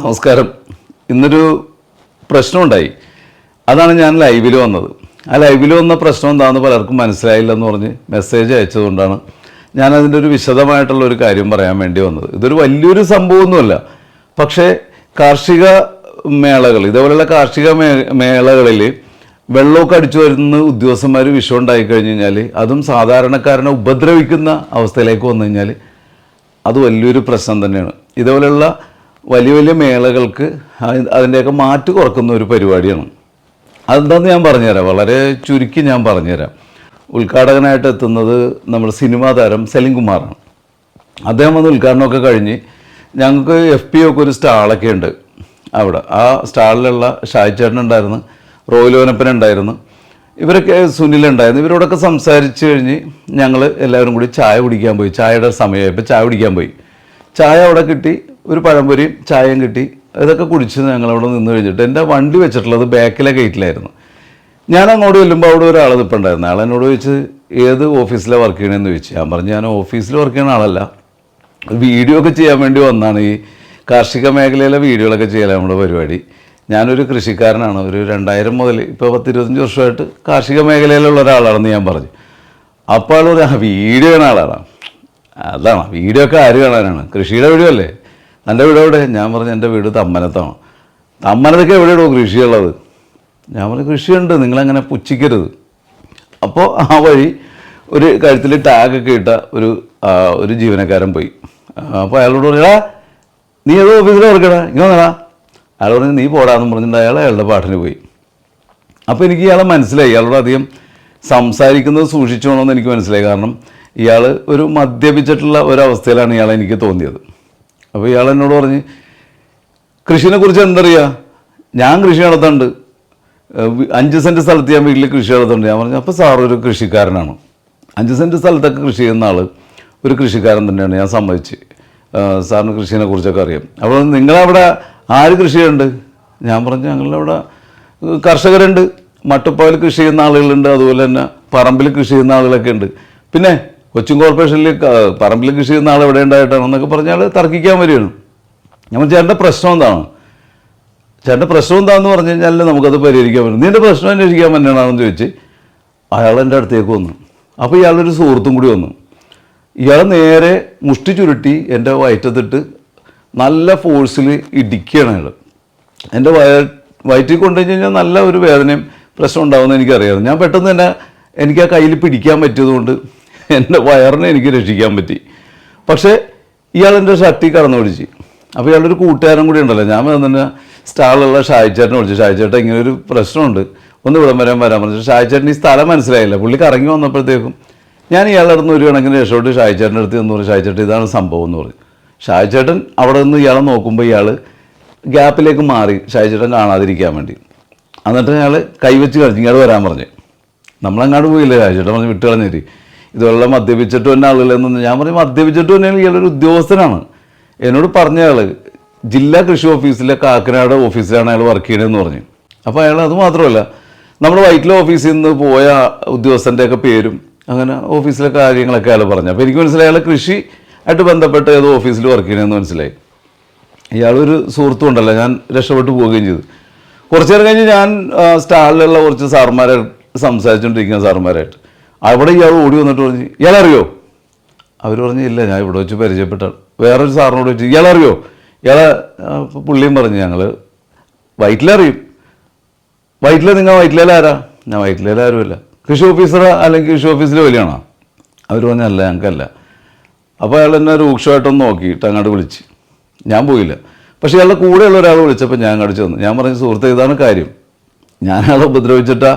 നമസ്കാരം. ഇന്നൊരു പ്രശ്നമുണ്ടായി. അതാണ് ഞാൻ ലൈവിൽ വന്നത്. ആ ലൈവിൽ വന്ന പ്രശ്നം എന്താണെന്ന് പലർക്കും മനസ്സിലായില്ല എന്ന് പറഞ്ഞ് മെസ്സേജ് അയച്ചതുകൊണ്ടാണ് ഞാനതിന്റെ ഒരു വിശദമായിട്ടുള്ള ഒരു കാര്യം പറയാൻ വേണ്ടി വന്നത്. ഇതൊരു വലിയൊരു സംഭവമൊന്നുമല്ല. പക്ഷേ കാർഷിക മേളകൾ ഇതേപോലെയുള്ള കാർഷിക മേളകളിൽ വെള്ളമൊക്കെ അടിച്ചു വരുന്ന ഉദ്യോഗസ്ഥന്മാർ വിഷം ഉണ്ടായി കഴിഞ്ഞ് കഴിഞ്ഞാൽ അതും സാധാരണക്കാരനെ ഉപദ്രവിക്കുന്ന അവസ്ഥയിലേക്ക് വന്നു കഴിഞ്ഞാൽ അത് വലിയൊരു പ്രശ്നം തന്നെയാണ്. ഇതേപോലെയുള്ള വലിയ വലിയ മേളകൾക്ക് അതി- അതിന്റെയൊക്കെ മാറ്റ് കുറക്കുന്ന ഒരു പരിപാടിയാണ്. അതെന്താന്ന് ഞാൻ പറഞ്ഞുതരാം. വളരെ ചുരുക്കി ഞാൻ പറഞ്ഞുതരാം. ഉദ്ഘാടകനായിട്ട് എത്തുന്നത് നമ്മുടെ സിനിമാ താരം സെലിം കുമാറാണ്. അദ്ദേഹം വന്ന് ഉദ്ഘാടനമൊക്കെ കഴിഞ്ഞ് ഞങ്ങൾക്ക് എഫ് പി ഒക്കെ ഒരു സ്റ്റാളൊക്കെ ഉണ്ട് അവിടെ. ആ സ്റ്റാളിലുള്ള ഷായ്ചേട്ടൻ ഉണ്ടായിരുന്നു റോയിലോനപ്പൻ ഉണ്ടായിരുന്നു. ഇവരൊക്കെ സുനിലുണ്ടായിരുന്നു ഇവരോടൊക്കെ സംസാരിച്ച് കഴിഞ്ഞ് ഞങ്ങൾ എല്ലാവരും കൂടി ചായ കുടിക്കാൻ പോയി. ചായയുടെ സമയമായപ്പോൾ ചായ കുടിക്കാൻ പോയി. ചായ അവിടെ കിട്ടി. ഒരു പഴംപൊരിയും ചായയും കിട്ടി. ഇതൊക്കെ കുടിച്ച് ഞങ്ങളവിടെ നിന്ന് കഴിഞ്ഞിട്ട് എന്റെ വണ്ടി വെച്ചിട്ടുള്ളത് ബാക്കിലെ ഗേറ്റിലായിരുന്നു. ഞാൻ അങ്ങോട്ട് ചെല്ലുമ്പോൾ അവിടെ ഒരാൾ നിൽപ്പുണ്ടായിരുന്നു ആൾ എന്നോട് ചോദിച്ച് ഏത് ഓഫീസിലെ വർക്ക് ചെയ്യണമെന്ന് ചോദിച്ചു. ഞാൻ പറഞ്ഞു ഞാൻ ഓഫീസിൽ വർക്ക് ചെയ്യുന്ന ആളല്ല. വീഡിയോ ഒക്കെ ചെയ്യാൻ വേണ്ടി വന്നാണ് ഈ കാർഷിക മേഖലയിലെ വീഡിയോകളൊക്കെ ചെയ്യലാണ് നമ്മുടെ പരിപാടി. ഞാനൊരു കൃഷിക്കാരനാണ്. ഒരു രണ്ടായിരം മുതൽ ഇപ്പോൾ പത്തിരുപത്തഞ്ച് വർഷമായിട്ട് കാർഷിക മേഖലയിലുള്ള ഒരാളാണെന്ന് ഞാൻ പറഞ്ഞു. അപ്പോൾ ആൾ വീഡിയോ കാണുന്ന ആളാണ്. അതാണ് വീഡിയോ ഒക്കെ ആര് കാണാനാണ്? കൃഷിയുടെ വീഡിയോ അല്ലേ? എന്റെ വീട് എവിടെ? ഞാൻ പറഞ്ഞു എന്റെ വീട് തമ്മനത്താണ്. തമ്മനത്തൊക്കെ എവിടെയാണോ കൃഷിയുള്ളത്. ഞാൻ പറഞ്ഞു കൃഷിയുണ്ട് നിങ്ങളങ്ങനെ പുച്ഛിക്കരുത്. അപ്പോൾ ആ വഴി ഒരു കഴുത്തിൽ ടാഗൊക്കെ ഇട്ട ഒരു ഒരു ജീവനക്കാരൻ പോയി. അപ്പോൾ അയാളോട് പറഞ്ഞാ നീ ഏതോ ഓഫീസിൽ ഓർക്കടാ ഇങ്ങനെ വന്നടാ. അയാൾ പറഞ്ഞു നീ പോടാന്ന് പറഞ്ഞിട്ട് അയാൾ അയാളുടെ പാട്ടിന് പോയി. അപ്പോൾ എനിക്ക് ഇയാളെ മനസ്സിലായി. ഇയാളോട് അധികം സംസാരിക്കുന്നത് സൂക്ഷിച്ചോണമെന്ന് എനിക്ക് മനസ്സിലായി. കാരണം ഇയാൾ ഒരു മദ്യപിച്ചിട്ടുള്ള ഒരവസ്ഥയിലാണ് ഇയാളെ എനിക്ക് തോന്നിയത്. അപ്പോൾ ഇയാൾ എന്നോട് പറഞ്ഞ് കൃഷിനെ കുറിച്ച് എന്തറിയാ? ഞാൻ കൃഷി നടത്തുന്നുണ്ട് അഞ്ച് സെന്റ് സ്ഥലത്ത് ഞാൻ വീട്ടിൽ കൃഷി നടത്തുന്നുണ്ട് ഞാൻ പറഞ്ഞു അപ്പോൾ സാർ ഒരു കൃഷിക്കാരനാണ്. അഞ്ച് സെന്റ് സ്ഥലത്തൊക്കെ കൃഷി ചെയ്യുന്ന ആൾ ഒരു കൃഷിക്കാരൻ തന്നെയാണ് ഞാൻ സമ്മതിച്ച്. സാറിന് കൃഷിനെ കുറിച്ചൊക്കെ അറിയാം. അപ്പോൾ നിങ്ങളവിടെ ആര് കൃഷി ചെയ്യുന്നുണ്ട്? ഞാൻ പറഞ്ഞു ഏഹ് കർഷകരുണ്ട്. മട്ടുപ്പാവിൽ കൃഷി ചെയ്യുന്ന ആളുകളുണ്ട്. അതുപോലെ തന്നെ പറമ്പിൽ കൃഷി ചെയ്യുന്ന ആളുകളൊക്കെ ഉണ്ട്. പിന്നെ കൊച്ചിൻ കോർപ്പറേഷനിൽ പറമ്പിൽ കൃഷി ചെയ്യുന്ന ആൾ എവിടെ ഉണ്ടായിട്ടാണെന്നൊക്കെ പറഞ്ഞാൽ തർക്കിക്കാൻ വരികയാണ്. നമ്മൾ ചേട്ടന്റെ പ്രശ്നം എന്താണ്? ചേട്ടന്റെ പ്രശ്നം എന്താണെന്ന് പറഞ്ഞു കഴിഞ്ഞാൽ നമുക്കത് പരിഹരിക്കാൻ പറ്റും. നിന്റെ പ്രശ്നം അന്വേഷിക്കാൻ പറ്റണമെന്ന് ചോദിച്ച് അയാൾ എന്റെ അടുത്തേക്ക് വന്നു. അപ്പോൾ ഇയാളൊരു സുഹൃത്തും കൂടി വന്നു. ഇയാൾ നേരെ മുഷ്ടി ചുരുട്ടി എന്റെ വയറ്റത്തിട്ട് നല്ല ഫോഴ്സിൽ ഇടിക്കുകയാണ് അയാൾ എന്റെ വയ വയറ്റിൽ കൊണ്ടു കഴിഞ്ഞാൽ നല്ല ഒരു വേദനയും പ്രശ്നം ഉണ്ടാകുമെന്ന് എനിക്കറിയാം. ഞാൻ പെട്ടെന്ന് തന്നെ എനിക്ക് ആ കയ്യിൽ പിടിക്കാൻ പറ്റിയതുകൊണ്ട് എന്റെ വയറിനെ എനിക്ക് രക്ഷിക്കാൻ പറ്റി. പക്ഷേ ഇയാൾ എന്റെ ഷർട്ടിൽ കടന്നു പിടിച്ച്. അപ്പോൾ ഇയാളൊരു കൂട്ടുകാരൻ കൂടി ഉണ്ടല്ലോ. ഞാൻ തന്നെ സ്റ്റാളിലുള്ള ഷായിച്ചേട്ടനെ വിളിച്ചു. ഷായിച്ചേട്ടൻ ഇങ്ങനെ ഒരു പ്രശ്നമുണ്ട്. ഒന്ന് ഇവിടം വരാൻ വരാൻ പറഞ്ഞു. ഷായിച്ചേട്ടൻ ഈ സ്ഥലം മനസ്സിലായില്ല. പുള്ളി കറങ്ങി വന്നപ്പോഴത്തേക്കും ഞാൻ ഇയാളുടെ അടുത്ത് ഒരു കണക്കിന് രക്ഷപ്പെട്ട് ഷായിച്ചേട്ടന്റെ അടുത്ത് നിന്ന് പറഞ്ഞു ഷായിച്ചേട്ടൻ ഇതാണ് സംഭവം എന്ന് പറഞ്ഞു. ഷായിച്ചേട്ടൻ അവിടെ നിന്ന് ഇയാളെ നോക്കുമ്പോൾ ഇയാൾ ഗ്യാപ്പിലേക്ക് മാറി ഷായിച്ചേട്ടൻ കാണാതിരിക്കാൻ വേണ്ടി. എന്നിട്ട് അയാൾ കൈവച്ച് കളിച്ച് ഇങ്ങോട്ട് വരാൻ പറഞ്ഞു. നമ്മളങ്ങാട് പോയില്ല? ഷായിച്ചേട്ടൻ പറഞ്ഞ് വിട്ട് കളഞ്ഞിട്ട് ഇതുപോലെ മദ്യപിച്ചിട്ട് തന്നെ ആളുകളെന്ന് ഞാൻ പറഞ്ഞു മദ്യപിച്ചിട്ട് തന്നെ ഇയാളൊരു ഉദ്യോഗസ്ഥനാണ്. എന്നോട് പറഞ്ഞ അയാൾ ജില്ലാ കൃഷി ഓഫീസിലെ കാക്കനാട് ഓഫീസിലാണ് അയാൾ വർക്ക് ചെയ്യണതെന്ന് പറഞ്ഞു. അപ്പോൾ അയാൾ അത് മാത്രമല്ല നമ്മുടെ വൈറ്റിലെ ഓഫീസിൽ നിന്ന് പോയ ഉദ്യോഗസ്ഥന്റെ ഒക്കെ പേരും അങ്ങനെ ഓഫീസിലെ കാര്യങ്ങളൊക്കെ അയാൾ പറഞ്ഞു. അപ്പോൾ എനിക്ക് മനസ്സിലായി അയാൾ കൃഷി ആയിട്ട് ബന്ധപ്പെട്ട് ഏതോ ഓഫീസിൽ വർക്ക് ചെയ്യണമെന്ന് മനസ്സിലായി. ഇയാളൊരു സുഹൃത്തും ഉണ്ടല്ലോ ഞാൻ രക്ഷപ്പെട്ടു പോവുകയും ചെയ്തു. കുറച്ചു നേരം കഴിഞ്ഞ് ഞാൻ സ്റ്റാളിലുള്ള കുറച്ച് സാർമാരായിട്ട് സംസാരിച്ചുകൊണ്ടിരിക്കുന്ന സാറുമാരായിട്ട് അവിടെ ഇയാൾ ഓടി വന്നിട്ട് പറഞ്ഞു ഇയാളറിയോ? അവർ പറഞ്ഞു ഇല്ല ഞാൻ ഇവിടെ വെച്ച് പരിചയപ്പെട്ടാണ്. വേറൊരു സാറിനോട് വെച്ച് ഇയാളറിയോ? ഇയാളെ പുള്ളിയും പറഞ്ഞു ഞങ്ങൾ വൈറ്റിലറിയും വൈറ്റില നിങ്ങൾ വൈറ്റിലേലെ ആരാ? ഞാൻ വൈറ്റിലേലെ ആരുമില്ല. കൃഷി ഓഫീസർ അല്ലെങ്കിൽ കൃഷി ഓഫീസിലെ വലിയാണോ? അവർ പറഞ്ഞല്ല ഞങ്ങൾക്കല്ല. അപ്പോൾ അയാൾ എന്നെ രൂക്ഷമായിട്ടൊന്ന് നോക്കിയിട്ട് അങ്ങോട്ട് വിളിച്ച്. ഞാൻ പോയില്ല. പക്ഷേ ഇയാളുടെ കൂടെയുള്ള ഒരാൾ വിളിച്ചപ്പോൾ ഞാൻ അങ്ങോട്ട് വന്നു ഞാൻ പറഞ്ഞു സുഹൃത്തെ ഇതാണ് കാര്യം. ഞാൻ അയാളെ ഉപദ്രവിച്ചിട്ടാ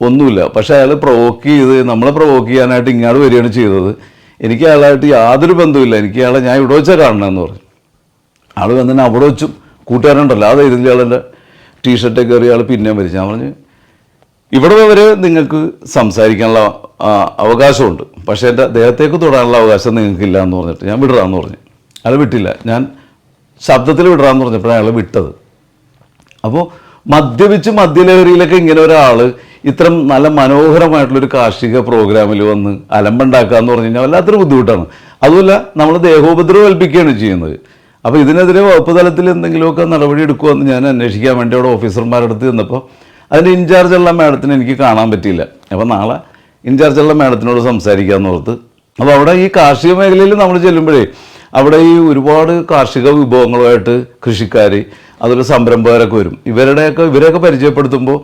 ഒന്നുമില്ല. പക്ഷേ അയാൾ പ്രൊവോക്ക് ചെയ്ത് നമ്മളെ പ്രൊവോക്ക് ചെയ്യാനായിട്ട് ഇങ്ങോട്ട് വരികയാണ് ചെയ്തത്. എനിക്ക് അയാളായിട്ട് യാതൊരു ബന്ധവുമില്ല. എനിക്ക് അയാളെ ഞാൻ ഇവിടെ വെച്ചാൽ കാണണമെന്ന് പറഞ്ഞു. ആൾ വന്നിട്ട് അവിടെ വെച്ചും. കൂട്ടുകാരുണ്ടല്ലോ ആ ധൈര്യത്തിൽ ടീഷർട്ട് ടീഷർട്ടൊക്കെ കയറി ആൾ പിന്നെയും വരിച്ചു. ഞാൻ പറഞ്ഞു ഇവിടെ വരെ നിങ്ങൾക്ക് സംസാരിക്കാനുള്ള അവകാശമുണ്ട്. പക്ഷേ എന്റെ ദേഹത്തേക്ക് തൊടാനുള്ള അവകാശം നിങ്ങൾക്കില്ല എന്ന് പറഞ്ഞിട്ട് ഞാൻ വിടറാന്ന് പറഞ്ഞു. അയാൾ വിട്ടില്ല. ഞാൻ ശബ്ദത്തിൽ വിടറാന്ന് പറഞ്ഞപ്പോഴാണ് അയാൾ വിട്ടത്. അപ്പോൾ മദ്യപിച്ച് മദ്യലഹരിയിലൊക്കെ ഇങ്ങനെ ഒരാൾ ഇത്തരം നല്ല മനോഹരമായിട്ടുള്ളൊരു കാർഷിക പ്രോഗ്രാമിൽ വന്ന് അലമ്പുണ്ടാക്കുക എന്ന് പറഞ്ഞു കഴിഞ്ഞാൽ വല്ലാത്തൊരു ബുദ്ധിമുട്ടാണ്. അതുമല്ല നമ്മൾ ദേഹോപദ്രവം ഏൽപ്പിക്കുകയാണ് ചെയ്യുന്നത്. അപ്പോൾ ഇതിനെതിരെ വകുപ്പ് തലത്തിൽ എന്തെങ്കിലുമൊക്കെ നടപടി എടുക്കുമെന്ന് ഞാൻ അന്വേഷിക്കാൻ വേണ്ടി അവിടെ ഓഫീസർമാരുടെ അടുത്ത് ചെന്നപ്പോൾ അതിന്റെ ഇൻചാർജുള്ള മാഡത്തിന് എനിക്ക് കാണാൻ പറ്റിയില്ല. അപ്പോൾ നാളെ ഇൻചാർജുള്ള മാഡത്തിനോട് സംസാരിക്കാമെന്ന് ഓർത്ത് അപ്പോൾ അവിടെ ഈ കാർഷിക മേഖലയിൽ നമ്മൾ ചെല്ലുമ്പോഴേ അവിടെ ഈ ഒരുപാട് കാർഷിക വിഭവങ്ങളുമായിട്ട് കൃഷിക്കാർ അതുപോലെ സംരംഭകരൊക്കെ വരും. ഇവരുടെയൊക്കെ ഇവരെയൊക്കെ പരിചയപ്പെടുത്തുമ്പോൾ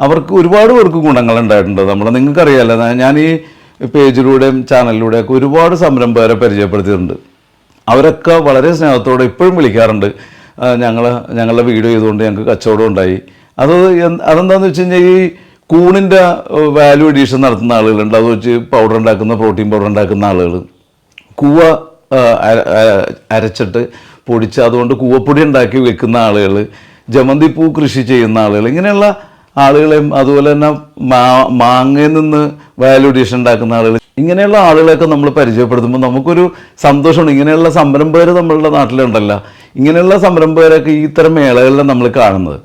അവർക്ക് ഒരുപാട് പേർക്ക് ഗുണങ്ങൾ ഉണ്ടായിട്ടുണ്ട്. നമ്മൾ നിങ്ങൾക്കറിയാമല്ലോ ഞാൻ- ഈ പേജിലൂടെയും ചാനലിലൂടെയൊക്കെ ഒരുപാട് സംരംഭകരെ പരിചയപ്പെടുത്തിയിട്ടുണ്ട്. അവരൊക്കെ വളരെ സ്നേഹത്തോടെ ഇപ്പോഴും വിളിക്കാറുണ്ട്. ഞങ്ങൾ ഞങ്ങളുടെ വീഡിയോ ചെയ്തുകൊണ്ട് ഞങ്ങൾക്ക് കച്ചവടം ഉണ്ടായി. അത് അതെന്താണെന്ന് വെച്ച് കഴിഞ്ഞാൽ ഈ കൂണിന്റെ വാല്യൂ എഡീഷൻ നടത്തുന്ന ആളുകളുണ്ട് അത് വെച്ച് പൗഡർ ഉണ്ടാക്കുന്ന പ്രോട്ടീൻ പൗഡർ ഉണ്ടാക്കുന്ന ആളുകൾ കൂവ അരച്ചിട്ട് പൊടിച്ച് അതുകൊണ്ട് കൂവപ്പൊടി ഉണ്ടാക്കി വെക്കുന്ന ആളുകൾ ജമന്തിപ്പൂ കൃഷി ചെയ്യുന്ന ആളുകൾ ഇങ്ങനെയുള്ള ആളുകളെയും അതുപോലെ തന്നെ മാ മാങ്ങയിൽ നിന്ന് വാല്യൂ അഡീഷൻ ഉണ്ടാക്കുന്ന ആളുകൾ ഇങ്ങനെയുള്ള ആളുകളെയൊക്കെ നമ്മൾ പരിചയപ്പെടുത്തുമ്പോൾ നമുക്കൊരു സന്തോഷമാണ്. ഇങ്ങനെയുള്ള സംരംഭകർ നമ്മളുടെ നാട്ടിലുണ്ടല്ലോ. ഇങ്ങനെയുള്ള സംരംഭകരൊക്കെ ഈ ഇത്തരം മേളകളിലാണ് നമ്മൾ കാണുന്നത്.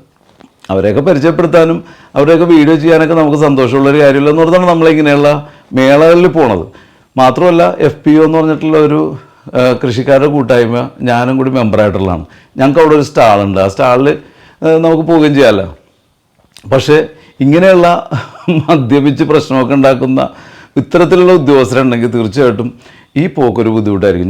അവരെയൊക്കെ പരിചയപ്പെടുത്താനും അവരെയൊക്കെ വീഡിയോ ചെയ്യാനൊക്കെ നമുക്ക് സന്തോഷമുള്ളൊരു കാര്യമില്ല എന്ന് പറഞ്ഞാണ് നമ്മളിങ്ങനെയുള്ള മേളകളിൽ പോണത്. മാത്രമല്ല എഫ് പി ഒ എന്ന് പറഞ്ഞിട്ടുള്ള ഒരു കൃഷിക്കാരുടെ കൂട്ടായ്മ ഞാനും കൂടി മെമ്പറായിട്ടുള്ളതാണ് ഞങ്ങൾക്ക് അവിടെ ഒരു സ്റ്റാളുണ്ട്. ആ സ്റ്റാളിൽ നമുക്ക് പോവുകയും ചെയ്യാമല്ലോ പക്ഷേ ഇങ്ങനെയുള്ള മദ്യപിച്ച് പ്രശ്നമൊക്കെ ഉണ്ടാക്കുന്ന ഇത്തരത്തിലുള്ള ഉദ്യോഗസ്ഥരുണ്ടെങ്കിൽ തീർച്ചയായിട്ടും ഈ പോക്കൊരു ബുദ്ധിമുട്ടായിരിക്കും.